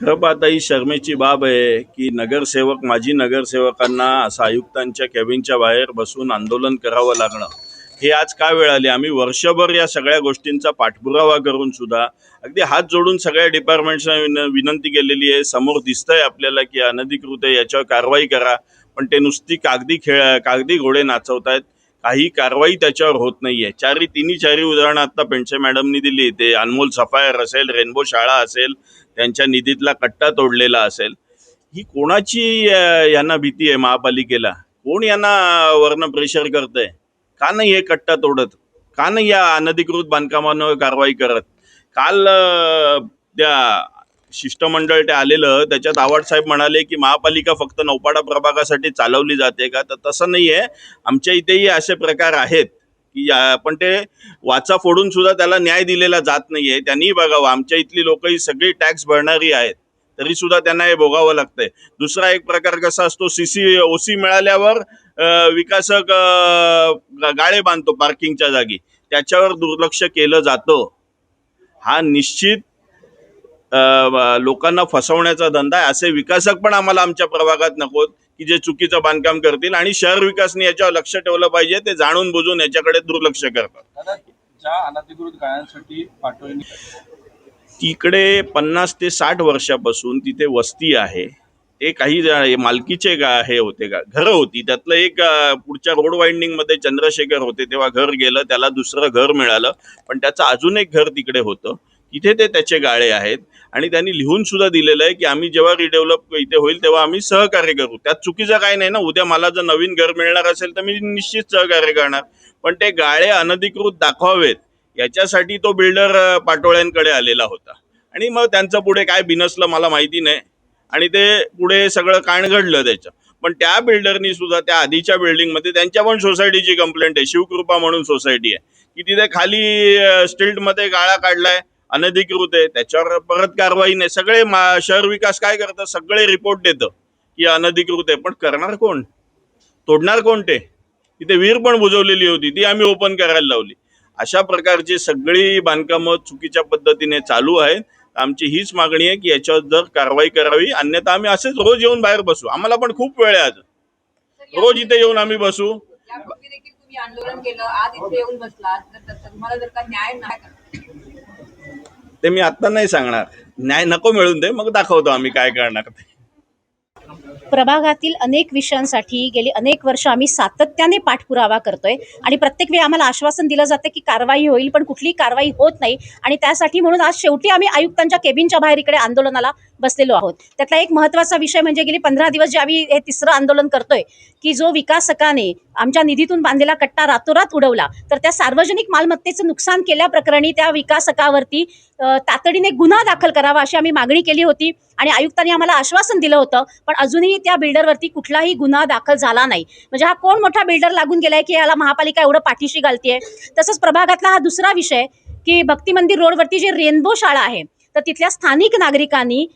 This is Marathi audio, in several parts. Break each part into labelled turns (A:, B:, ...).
A: खरं पाहता ही शर्मेची बाब आहे की नगरसेवक माजी नगरसेवकांना असं आयुक्तांच्या केबिनच्या बाहेर बसून आंदोलन करावं लागणं. हे आज का वेळ आली? आम्ही वर्षभर या सगळ्या गोष्टींचा पाठपुरावा करून सुद्धा अगदी हात जोडून सगळ्या डिपार्टमेंट्सना विन- विनंती केलेली आहे. समोर दिसतंय आपल्याला की अनधिकृत आहे याच्यावर कारवाई करा. पण ते नुसती कागदी खेळ कागदी घोडे नाचवतायत. काही कारवाई त्याच्यावर होत नाहीये. चारी तिन्ही चारी उदाहरणं आत्ता पेंडसे मॅडमनी दिली. ते अनमोल सफायर असेल रेनबो शाळा असेल त्यांच्या निधीतला कट्टा तोडलेला असेल. ही कोणाची यांना भीती आहे महापालिकेला? कोण यांना वर्ण प्रेशर करतंय? का नाही हे कट्टा तोडत? का नाही या अनधिकृत बांधकामांवर कारवाई करत? काल त्या शिष्टमंडळ ते आलेलं त्याच्यात आवाड साहेब म्हणाले की महापालिका फक्त नौपाडा प्रभागासाठी चालवली जाते का? तर तसं नाही आहे आमच्या इथेही असे प्रकार आहेत की या- पण ते वाचा फोडून सुद्धा त्याला न्याय दिलेला जात नाही आहे त्यांनीही बघावं. आमच्या इथली लोक ही सगळी टॅक्स भरणारी आहेत. तरी सुद्धा त्यांना हे भोगावं लागतंय. दुसरा एक प्रकार कसा असतो सी सी ओ ओसी मिळाल्यावर विकासक गाळे बांधतो पार्किंगच्या जागी. त्याच्यावर दुर्लक्ष केलं जातं. हा निश्चित लोकांना फसवण्याचा धंदा आहे असे विकासक पण आम्हाला आमच्या प्रभागात नकोत की जे चुकीचं बांधकाम करतील आणि शहर विकासने याच्यावर लक्ष ठेवलं पाहिजे ते जाणून बुजून याच्याकडे दुर्लक्ष करतात. तिकडे पन्नास ते साठ वर्षापासून तिथे वस्ती आहे. ते काही मालकीचे गा हे होते का घरं होती. त्यातलं एक पुढच्या रोड वाइंडिंगमध्ये चंद्रशेखर होते. तेव्हा घर गेलं त्याला दुसरं घर मिळालं. पण त्याचं अजून एक घर तिकडे होतं. तिथे ते त्याचे गाळे आहेत आणि त्यांनी लिहून सुद्धा दिलेलं आहे की आम्ही जेव्हा रिडेव्हलप इथे होईल तेव्हा आम्ही सहकार्य करू. त्यात चुकीचं काय नाही ना? उद्या मला जर नवीन घर मिळणार असेल तर मी निश्चित सहकार्य करणार. पण ते गाळे अनधिकृत दाखवावेत. याच्यासाठी तो बिल्डर पाटोळ्यांकडे आलेला होता. आणि मग त्यांचं पुढे काय बिनसलं मला माहिती नाही. आणि ते पुढे सगळं काण घडलं त्याचं. पण त्या बिल्डरनी सुद्धा त्या आधीच्या बिल्डिंगमध्ये त्यांच्या पण सोसायटीची कंप्लेंट आहे. शिवकृपा म्हणून सोसायटी आहे. की तिथे खाली स्टिल्टमध्ये गाळा काढलाय. अनधिकृत आहे त्याच्यावर परत कारवाई नाही. सगळे मा- शहर विकास काय करतं सगळे रिपोर्ट देतं की अनधिकृत आहे. पण करणार कोण? तोडणार कोण ते तिथे विहीर पण बुजवलेली होती. ती आम्ही ओपन करायला लावली. अशा प्रकारची सगळी बांधकामं चुकीच्या पद्धतीने चालू आहेत. आमची हीच मागणी आहे की याच्यावर जर कारवाई करावी. अन्यथा आम्ही असेच रोज येऊन बाहेर बसू. आम्हाला पण खूप वेळ आहे आज. रोज इथे येऊन आम्ही बसू.
B: आंदोलन केलं. आज इथे येऊन बसलात. तर तर तुम्हाला जर का न्याय नाही
A: ते मी आत्ता नाही सांगणार. न्याय नको मिळून दे मग दाखवतो आम्ही काय करणार ते.
C: प्रभागातील अनेक विषयांसाठी गेली अनेक वर्ष आम्ही सातत्याने पाठपुरावा करतोय. आणि प्रत्येक वेळी आम्हाला आश्वासन दिलं जातं की कारवाई होईल पण कुठलीही कारवाई होत नाही. आणि त्यासाठी म्हणून आज शेवटी आम्ही आयुक्तांच्या केबिनच्या बाहेर इकडे आंदोलनाला बसलेलो आहोत. त्यातला एक महत्त्वाचा विषय म्हणजे गेली पंधरा दिवस जे आम्ही हे तिसरं आंदोलन करतोय की जो विकासकाने आमच्या निधीतून बांधलेला कट्टा रातोरात उडवला तर त्या सार्वजनिक मालमत्तेचं नुकसान केल्याप्रकरणी त्या विकासकावरती तातडीने गुन्हा दाखल करावा अशी आम्ही मागणी केली होती. आणि आयुक्तांनी आम्हाला आश्वासन दिलं होतं पण अजूनही त्या बिल्डरवरती कुठलाही गुन्हा दाखल झाला नाही. म्हणजे हा कोण मोठा बिल्डर लागून गेलाय की याला महापालिका एवढं पाठीशी घालतीये? तसंच प्रभागातला हा दुसरा विषय की भक्ती मंदिर रोडवरती जी रेनबो शाळा आहे तर तिथल्या स्थानिक नागरिकांनी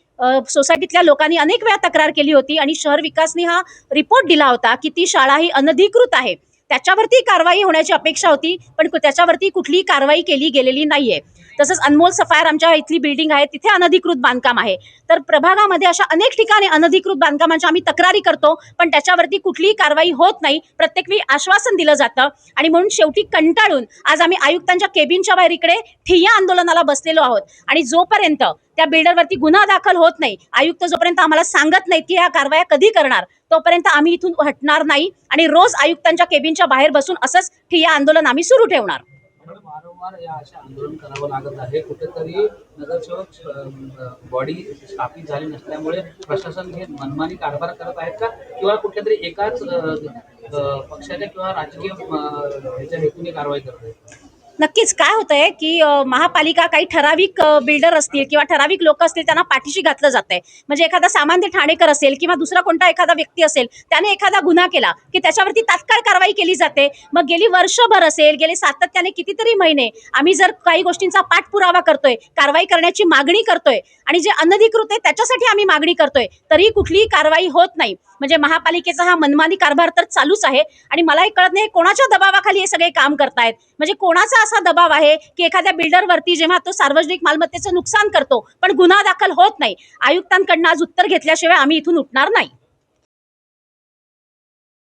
C: सोसायटीतल्या लोकांनी अनेक वेळा तक्रार केली होती आणि शहर विकासनी हा रिपोर्ट दिला होता की ती शाळा ही अनधिकृत आहे. त्याच्यावरती कारवाई होण्याची अपेक्षा होती पण कु- त्याच्यावरती कुठलीही कारवाई केली गेलेली नाहीये. तसंच अनमोल सफायर आमच्या इथली बिल्डिंग आहे तिथे अनधिकृत बांधकाम आहे. तर प्रभागामध्ये अशा अनेक ठिकाणी अनधिकृत बांधकामांच्या आम्ही तक्रारी करतो पण त्याच्यावरती कुठलीही कारवाई होत नाही. प्रत्येक वेळी आश्वासन दिलं जातं आणि म्हणून शेवटी कंटाळून आज आम्ही आयुक्तांच्या केबिनच्या बाहेर इकडे ठिय्या आंदोलनाला बसलेलो आहोत. आणि जोपर्यंत त्या बिल्डरवरती गुन्हा दाखल होत नाही. आयुक्त जोपर्यंत आम्हाला सांगत नाहीत की ह्या कारवाया कधी करणार तोपर्यंत आम्ही इथून हटणार नाही आणि रोज आयुक्तांच्या केबिनच्या बाहेर बसून असंच ठिय्या आंदोलन आम्ही सुरू ठेवणार.
D: वारंवार या अशा आंदोलन करावं लागत आहे. कुठेतरी नगरसेवक बॉडी स्थापित झाली नसल्यामुळे प्रशासन हे मनमानी कारभार करत आहेत का? किंवा एकाच पक्षाच्या किंवा राजकीय ह्याच्या हेतूने कारवाई करत आहेत?
C: नक्कीच. काय होतंय की महापालिका काही ठराविक बिल्डर असतील किंवा ठराविक लोक असतील त्यांना पाठीशी घातलं जात आहे म्हणजे एखादा सामान्य ठाणेकर असेल किंवा दुसरा कोणता एखादा व्यक्ती असेल त्याने एखादा गुन्हा केला की त्याच्यावरती तात्काळ कारवाई केली जाते. मग गेली वर्षभर असेल गेले सातत्याने कितीतरी महिने आम्ही जर काही गोष्टींचा पाठपुरावा करतोय कारवाई करण्याची मागणी करतोय आणि जे अनधिकृत आहे त्याच्यासाठी आम्ही मागणी करतोय तरी कुठलीही कारवाई होत नाही. म्हणजे महापालिकेचा हा मनमानी कारभार तर चालूच आहे आणि मला हे कळत नाही कोणाच्या दबावाखाली हे सगळे काम करतायत? म्हणजे कोणाचा असा दबाव आहे की एखाद्या बिल्डरवरती जेव्हा तो सार्वजनिक मालमत्तेचं नुकसान करतो पण गुन्हा दाखल होत नाही. आयुक्तांकडनं आज उत्तर घेतल्याशिवाय आम्ही इथून उठणार नाही.